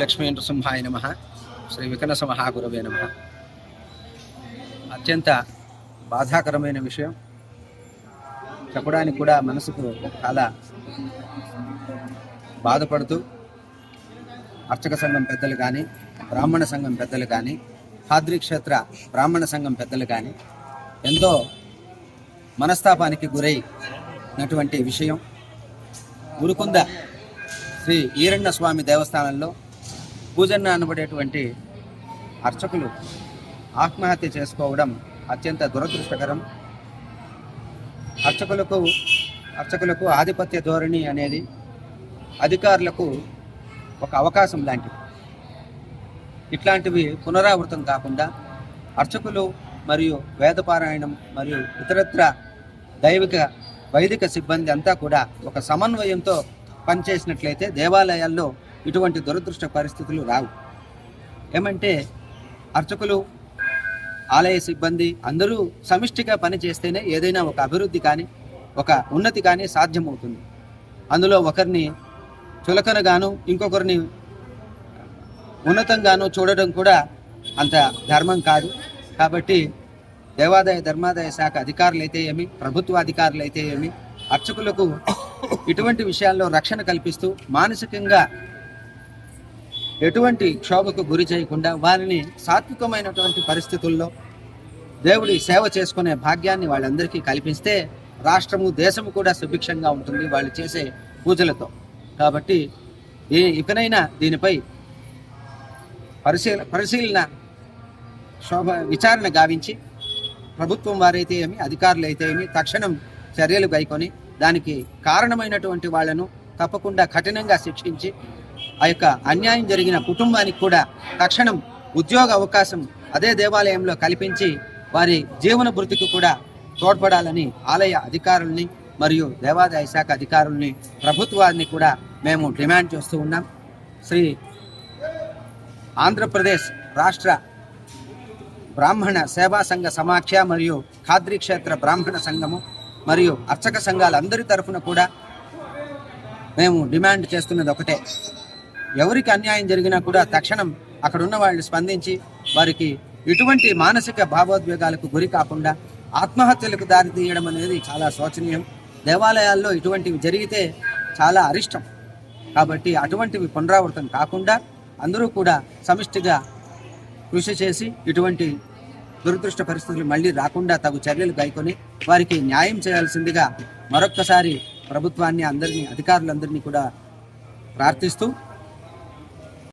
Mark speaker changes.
Speaker 1: లక్ష్మీ నృసింహాయ నమ. శ్రీ వికనస మహాగురవే నమ. అత్యంత బాధాకరమైన విషయం. చెప్పడానికి కూడా మనసుకు చాలా బాధపడుతూ అర్చక సంఘం పెద్దలు కానీ బ్రాహ్మణ సంఘం పెద్దలు కానీ హాద్రి క్షేత్ర బ్రాహ్మణ సంఘం పెద్దలు కానీ ఎంతో మనస్తాపానికి గురైనటువంటి విషయం. ఉరుకుంద శ్రీ ఈరಣ್య స్వామి దేవస్థానంలో పూజన్న అనబడేటువంటి అర్చకులు ఆత్మహత్య చేసుకోవడం అత్యంత దురదృష్టకరం. అర్చకులకు అర్చకులకు ఆధిపత్య ధోరణి అనేది అధికారులకు ఒక అవకాశం లాంటిది. ఇట్లాంటివి పునరావృతం కాకుండా అర్చకులు మరియు వేదపారాయణం మరియు ఇతరత్ర దైవిక వైదిక సిబ్బంది అంతా కూడా ఒక సమన్వయంతో పనిచేసినట్లయితే దేవాలయాల్లో ఇటువంటి దురదృష్ట పరిస్థితులు రావు. ఏమంటే అర్చకులు ఆలయ సిబ్బంది అందరూ సమిష్టిగా పనిచేస్తేనే ఏదైనా ఒక అభివృద్ధి కానీ ఒక ఉన్నతి కానీ సాధ్యమవుతుంది. అందులో ఒకరిని చులకనగాను ఇంకొకరిని ఉన్నతంగాను చూడడం కూడా అంత ధర్మం కాదు. కాబట్టి దేవాదాయ ధర్మాదాయ శాఖ అధికారులు అయితే ఏమి ప్రభుత్వ అధికారులు అయితే ఏమి అర్చకులకు ఇటువంటి విషయాల్లో రక్షణ కల్పిస్తూ మానసికంగా ఎటువంటి క్షోభకు గురి చేయకుండా వారిని సాత్వికమైనటువంటి పరిస్థితుల్లో దేవుడి సేవ చేసుకునే భాగ్యాన్ని వాళ్ళందరికీ కల్పిస్తే రాష్ట్రము దేశము కూడా సుభిక్షంగా ఉంటుంది వాళ్ళు చేసే పూజలతో. కాబట్టి ఈ ఇకనైనా దీనిపై పరిశీల పరిశీలన శోభ విచారణ గావించి ప్రభుత్వం వారైతే ఏమి అధికారులు అయితే ఏమి తక్షణం చర్యలు గైకొని దానికి కారణమైనటువంటి వాళ్ళను తప్పకుండా కఠినంగా శిక్షించి ఆ యొక్క అన్యాయం జరిగిన కుటుంబానికి కూడా తక్షణం ఉద్యోగ అవకాశం అదే దేవాలయంలో కల్పించి వారి జీవన భృతికి కూడా తోడ్పడాలని ఆలయ అధికారుల్ని మరియు దేవాదాయ శాఖ అధికారుల్ని ప్రభుత్వాన్ని కూడా మేము డిమాండ్ చేస్తూ ఉన్నాం. శ్రీ ఆంధ్రప్రదేశ్ రాష్ట్ర బ్రాహ్మణ సేవా సంఘ సమాఖ్య మరియు ఖాద్రి క్షేత్ర బ్రాహ్మణ సంఘము మరియు అర్చక సంఘాలందరి తరఫున కూడా మేము డిమాండ్ చేస్తున్నది ఒకటే. ఎవరికి అన్యాయం జరిగినా కూడా తక్షణం అక్కడ ఉన్న వాళ్ళు స్పందించి వారికి ఇటువంటి మానసిక భావోద్వేగాలకు గురి కాకుండా ఆత్మహత్యలకు దారి తీయడం అనేది చాలా శోచనీయం. దేవాలయాల్లో ఇటువంటివి జరిగితే చాలా అరిష్టం. కాబట్టి అటువంటివి పునరావృతం కాకుండా అందరూ కూడా సమిష్టిగా కృషి చేసి ఇటువంటి దురదృష్ట పరిస్థితులు మళ్ళీ రాకుండా తగు చర్యలు గైకొని వారికి న్యాయం చేయాల్సిందిగా మరొక్కసారి ప్రభుత్వాన్ని అందరినీ అధికారులందరినీ కూడా ప్రార్థిస్తూ